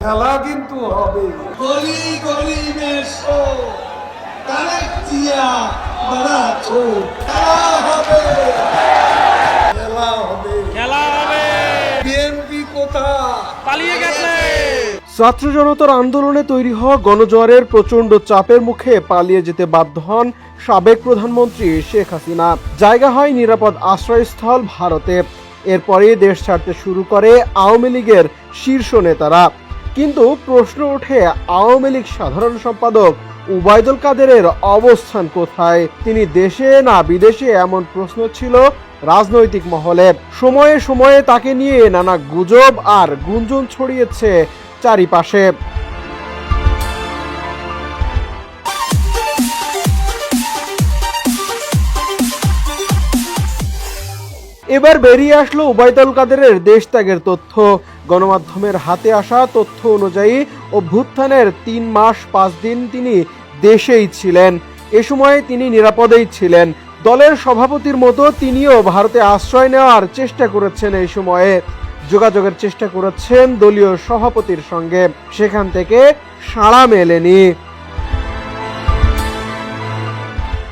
খেলা কিন্তু হবে। গলি গলি মেশো কানেক বড়া ছো খেলা হবে। খেলা হবে। খেলা হবে। বিএনপি কোথা? পালিয়ে গেছে। ছাত্র জনতার আন্দোলনে তৈরি হওয়া গণজোয়ারের প্রচণ্ড চাপের মুখে পালিয়ে যেতে বাধ্য হন সাবেক প্রধানমন্ত্রী শেখ হাসিনা। জায়গা হয় নিরাপদ আশ্রয়স্থল ভারতে। এরপরে দেশ ছাড়তে শুরু করে আওয়ামী লীগের শীর্ষ নেতারা। কিন্তু প্রশ্ন ওঠে, আওয়ামী লীগ সাধারণ সম্পাদক উবায়দুল কাদেরের অবস্থান কোথায়? তিনি দেশে না বিদেশে? এমন প্রশ্ন ছিল রাজনৈতিক মহলে। সময়ে সময়ে তাকে নিয়ে নানা গুজব আর গুঞ্জন ছড়িয়েছে চারিপাশে। এবার বেরিয়ে আসলো উবায়দুল কাদেরের দেশ ত্যাগের তথ্য। গণমাধ্যমের হাতে আসা তথ্য অনুযায়ী অভ্যুত্থানের তিন মাস পাঁচ দিন তিনি দেশেই ছিলেন। এ সময়ে তিনি নিরাপদেই ছিলেন। দলের সভাপতির মতো তিনিও ভারতে আশ্রয় নেওয়ার চেষ্টা করেছেন এই সময়ে। যোগাযোগের চেষ্টা করেছেন দলীয় সভাপতির সঙ্গে। সেখান থেকে সাড়া মেলেনি।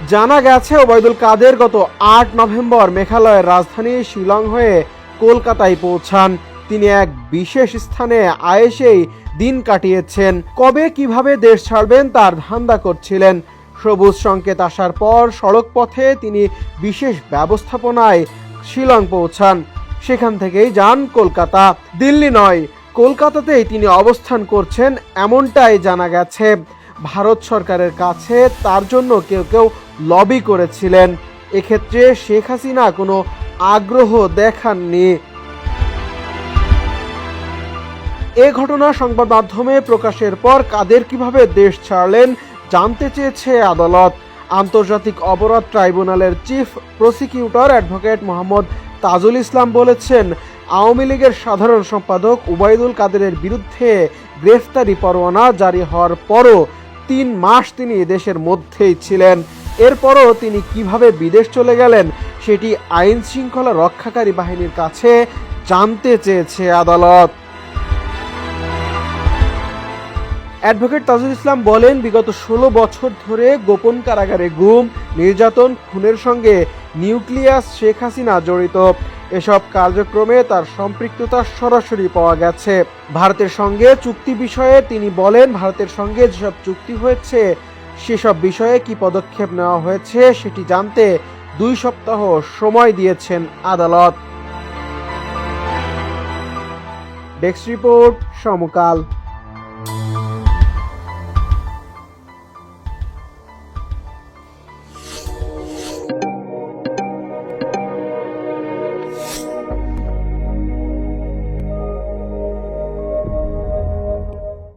জানা গেছে, ওবায়দুল কাদের গত আট নভেম্বর মেঘালয়ের রাজধানী শিলং হয়ে কলকাতায় পৌঁছান। তিনি এক বিশেষ স্থানে আয়েসেই দিন কাটিয়েছেন। কবে কীভাবে দেশ ছাড়বেন তার ধান্দা করছিলেন। সবুজ সংকেত আসার পর সড়ক পথে তিনি বিশেষ ব্যবস্থাপনায় শিলং পৌঁছান। সেখান থেকেই যান কলকাতা। দিল্লি নয়, কলকাতাতেই তিনি অবস্থান করছেন এমনটাই জানা গেছে। ভারত সরকারের কাছে তার জন্য কেউ কেউ লবি করেছিলেন। এক্ষেত্রে শেখ হাসিনা কোনো আগ্রহ দেখাননি। এ ঘটনা সংবাদ মাধ্যমে প্রকাশের পর কাদের কীভাবে দেশ ছাড়লেন জানতে চেয়েছে আদালত। আন্তর্জাতিক অপরাধ ট্রাইব্যুনালের chief prosecutor advocate Mohammad Tajul Islam বলেছেন, আওয়ামী লীগের সাধারণ সম্পাদক উবাইদুল কাদেরের বিরুদ্ধে গ্রেফতারি পরোয়ানা জারি হওয়ার পরও তিন মাস তিনি দেশের মধ্যেই ছিলেন। এরপরও তিনি কীভাবে বিদেশ চলে গেলেন সেটি আইন শৃঙ্খলা রক্ষাকারী বাহিনীর কাছে জানতে চেয়েছে আদালত। অ্যাডভোকেট তাজুল ইসলাম বলেন, বিগত ষোলো বছর ধরে গোপন কারাগারে গুম, নির্যাতন, খুনের সঙ্গে নিউক্লিয়াস শেখ হাসিনা জড়িত। এসব কার্যক্রমে তার সম্পৃক্ততা সরাসরি পাওয়া গেছে। ভারতের সঙ্গে চুক্তি বিষয়ে তিনি বলেন, ভারতের সঙ্গে যেসব চুক্তি হয়েছে, সেসব বিষয়ে কি পদক্ষেপ নেওয়া হয়েছে সেটি জানতে দুই সপ্তাহ সময় দিয়েছেন আদালত। Desk report Samakal.